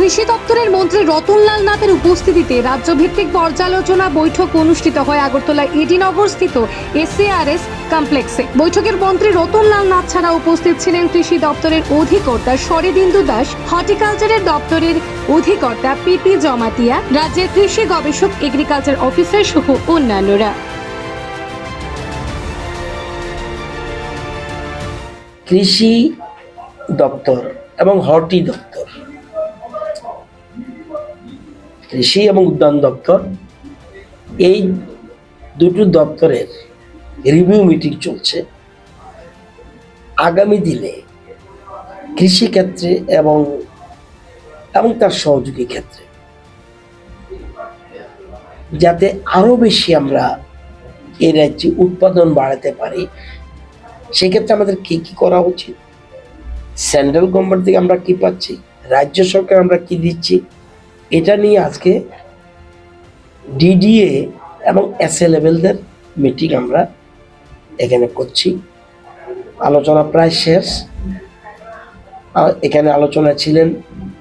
কৃষি দপ্তরের মন্ত্রী রতনলাল নাথের উপস্থিতিতে রাজ্যভিত্তিক পর্যালোচনা বৈঠক অনুষ্ঠিত হয় আগরতলা এডিনগর স্থিত এসএআরএস কমপ্লেক্সে। বৈঠকের মন্ত্রী রতনলাল নাথ ছাড়া উপস্থিত ছিলেন কৃষি দপ্তরের অধিকর্তা শরদিন্দু দাস, হর্টিকালচারের দপ্তরের অধিকর্তা পিপি জমাতিয়া, রাজ্যের কৃষি গবেষক, এগ্রিকালচার অফিসার সহ অন্যান্যরা। কৃষি দপ্তর এবং হর্টি দপ্তর কৃষি এবং উদ্যান দপ্তর, এই দুটো দপ্তরের রিভিউ মিটিং চলছে। আগামী দিনে কৃষি ক্ষেত্রে এবং এবং তার সহযোগী ক্ষেত্রে। যাতে আরও বেশি আমরা এই রাজ্যে উৎপাদন বাড়াতে পারি, সেক্ষেত্রে আমাদের কি কি করা উচিত? সেন্ট্রাল গভর্নমেন্ট থেকে আমরা কি পাচ্ছি? রাজ্য সরকার আমরা কি দিচ্ছি? এটা নিয়ে আজকে ডিডিএ এবং এস এ লেভেলদের মিটিং আমরা এখানে করছি। আলোচনা প্রায় শেষ। এখানে আলোচনা ছিলেন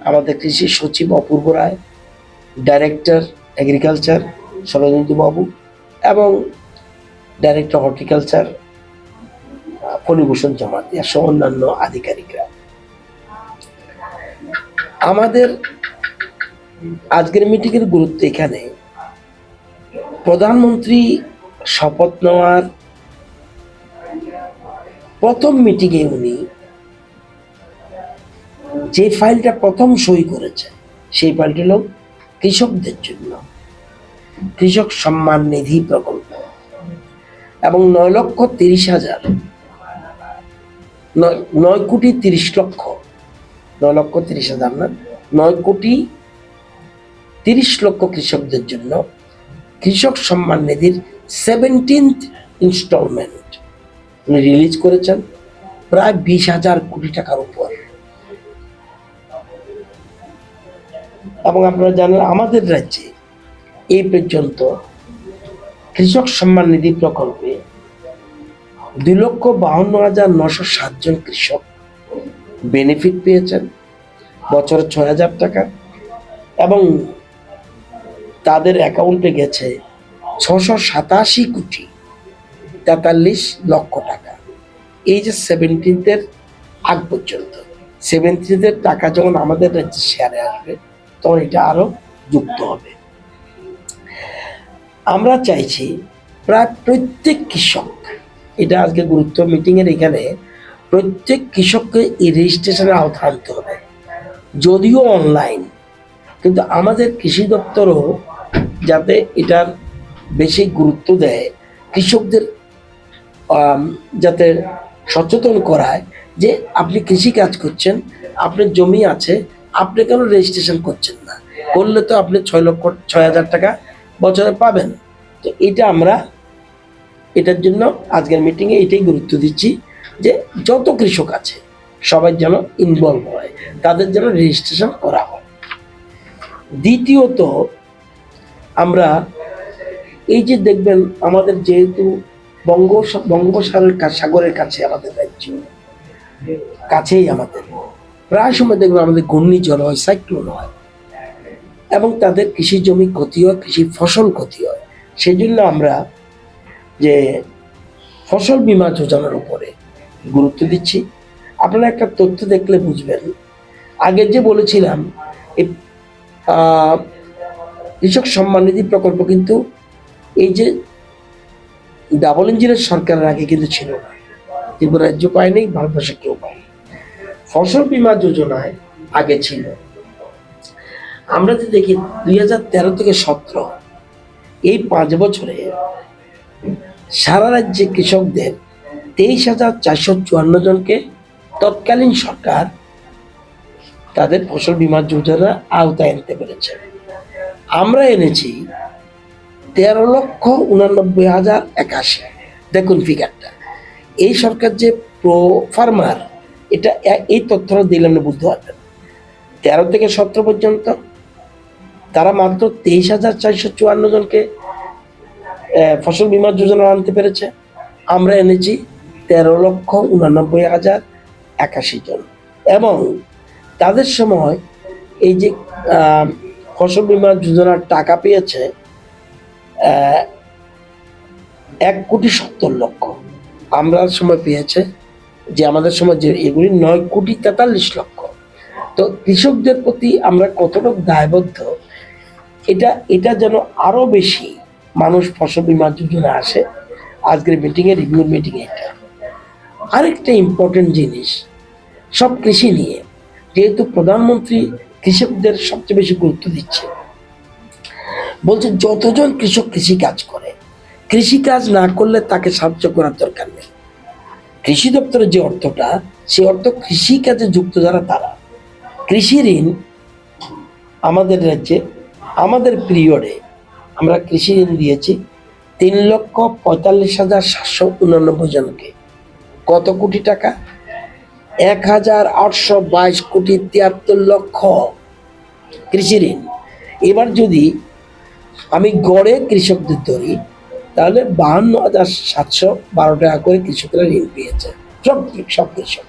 আমাদের কৃষি সচিব অপূর্ব রায় ডাইরেক্টর এগ্রিকালচার শরদিন্দু বাবু এবং ডাইরেক্টর হর্টিকালচার ফণিভূষণ জমাতিয়া সহ অন্যান্য আধিকারিকরা। আমাদের আজকের মিটিংয়ের গুরুত্ব এখানে। প্রধানমন্ত্রী শপথ নেওয়ার প্রথম মিটিংয়ে উনি যে ফাইলটা প্রথম সই করেছে, সেই ফাইলটি হল কৃষকদের জন্য। কৃষক সম্মান নিধি প্রকল্প। এবং নয় লক্ষ তিরিশ হাজার, নয় নয় কোটি তিরিশ লক্ষ, নয় লক্ষ তিরিশ হাজার না, নয় কোটি তিরিশ লক্ষ কৃষকদের জন্য কৃষক সম্মান নিধির সেভেন্টিন্থ ইনস্টলমেন্ট উনি রিলিজ করেছেন, প্রায় বিশ হাজার কোটি টাকার উপর। এবং আপনারা জানেন, আমাদের রাজ্যে এই পর্যন্ত কৃষক সম্মান নিধি প্রকল্পে দুই লক্ষ বাহান্ন হাজার নশো সাতজন কৃষক বেনিফিট পেয়েছেন, বছরে ছয় হাজার টাকা। এবং তাদের অ্যাকাউন্টে গেছে ছশো সাতাশি কোটি তেতাল্লিশ লক্ষ টাকা। এই যে সেভেন্টিনথের আগ পর্যন্ত সেভেন্টিনথের টাকা যখন আমাদের রাজ্যে শেয়ারে আসবে, তখন এটা আরও যুক্ত হবে। আমরা চাইছি প্রায় প্রত্যেক কৃষক, এটা আজকে গুরুত্ব মিটিংয়ের এখানে, প্রত্যেক কৃষককে এই রেজিস্ট্রেশনের আওতা আনতে হবে। যদিও অনলাইন কিন্তু আমাদের কৃষি দপ্তরও যাতে এটার বেশি গুরুত্ব দেয়, কৃষকদের যাতে সচেতন করায় যে আপনি কৃষি কাজ করছেন, আপনার জমি আছে, আপনি কেন রেজিস্ট্রেশন করছেন না? করলে তো আপনি ছয় লক্ষ, ছয় হাজার টাকা বছরে পাবেন। তো এটা আমরা এটার জন্য আজকের মিটিংয়ে এটাই গুরুত্ব দিচ্ছি যে যত কৃষক আছে, সবাই যেন ইনভলভ হয়, তাদের যেন রেজিস্ট্রেশন করা হয়। দ্বিতীয়ত আমরা এই যে দেখবেন আমাদের যেহেতু বঙ্গ বঙ্গোপসাগরের সাগরের কাছে আমাদের রাজ্য, কাছেই আমাদের। প্রায় সময় দেখবেন আমাদের ঘূর্ণিঝড় হয়, সাইক্লোন হয়। এবং তাদের কৃষি জমি ক্ষতি হয়, কৃষি ফসল ক্ষতি হয়। সেই জন্য আমরা যে ফসল বীমা যোজনার উপরে গুরুত্ব দিচ্ছি। আপনারা একটা তথ্য দেখলে বুঝবেন। আগে যে বলেছিলাম কৃষক সম্মান নিধি প্রকল্প কিন্তু এই যে ডাবল ইঞ্জিনের সরকারের আগে কিন্তু ছিল না। ত্রিপুরা রাজ্য পায়নি ভারতবর্ষে কেউ পায়নি ফসল বীমা যোজনায় আগে ছিল। আমরা যদি দেখি দুই হাজার তেরো থেকে সতেরো, এই পাঁচ বছরে সারা রাজ্যে কৃষকদের তেইশ হাজার চারশো চুয়ান্ন জনকে তৎকালীন সরকার তাদের ফসল বীমা যোজনার আওতায় আনতে পেরেছে। আমরা এনেছি তেরো লক্ষ উনানব্বই হাজার একাশি। দেখুন ফিগারটা এই সরকার যে প্রো ফার্মার এটা এই তথ্যটা দিলে আপনি বুঝতে তেরো থেকে সতেরো পর্যন্ত তারা মাত্র তেইশ হাজার চারশো চুয়ান্ন জনকে ফসল বীমা যোজনা আনতে পেরেছে। আমরা এনেছি তেরো লক্ষ উনানব্বই হাজার একাশি জন। এবং তাদের সময় এই যে ফসল বীমা যোজনার টাকা পেয়েছে এক কোটি সত্তর লক্ষ। আমরা সময় পেয়েছে যে আমাদের সময় যে এগুলি নয় কোটি তেতাল্লিশ লক্ষ। তো কৃষকদের প্রতি আমরা কতটুকু দায়বদ্ধ, এটা এটা যেন আরও বেশি মানুষ ফসল বীমা যোজনা আসে। আজকের মিটিংয়ে রিভিউ মিটিংয়ে এটা। আরেকটা ইম্পর্টেন্ট জিনিস, সব কৃষি নিয়ে, যেহেতু প্রধানমন্ত্রী কৃষকদের সবচেয়ে বেশি গুরুত্ব দিচ্ছে। বলছে, যতজন কৃষক কৃষি কাজ করে, কৃষি কাজ না করলে তাকে সাহায্য করার দরকার নেই। কৃষি দপ্তরের যে অর্থটা, সে অর্থ কৃষি কাজে যুক্ত যারা, তারা। কৃষি ঋণ আমাদের রাজ্যে, আমাদের পিরিয়ডে আমরা কৃষি ঋণ দিয়েছি তিন লক্ষ পঁয়তাল্লিশ হাজার সাতশো উনানব্বই জনকে। কত কোটি টাকা? এক হাজার আটশো বাইশ কোটি তিয়াত্তর লক্ষ কৃষি ঋণ। এবার যদি আমি গড়ে কৃষকদের ধরি তাহলে বাহান্ন হাজার সাতশো বারো টাকা করে কৃষকরা ঋণ পেয়েছে। সব সব কৃষক।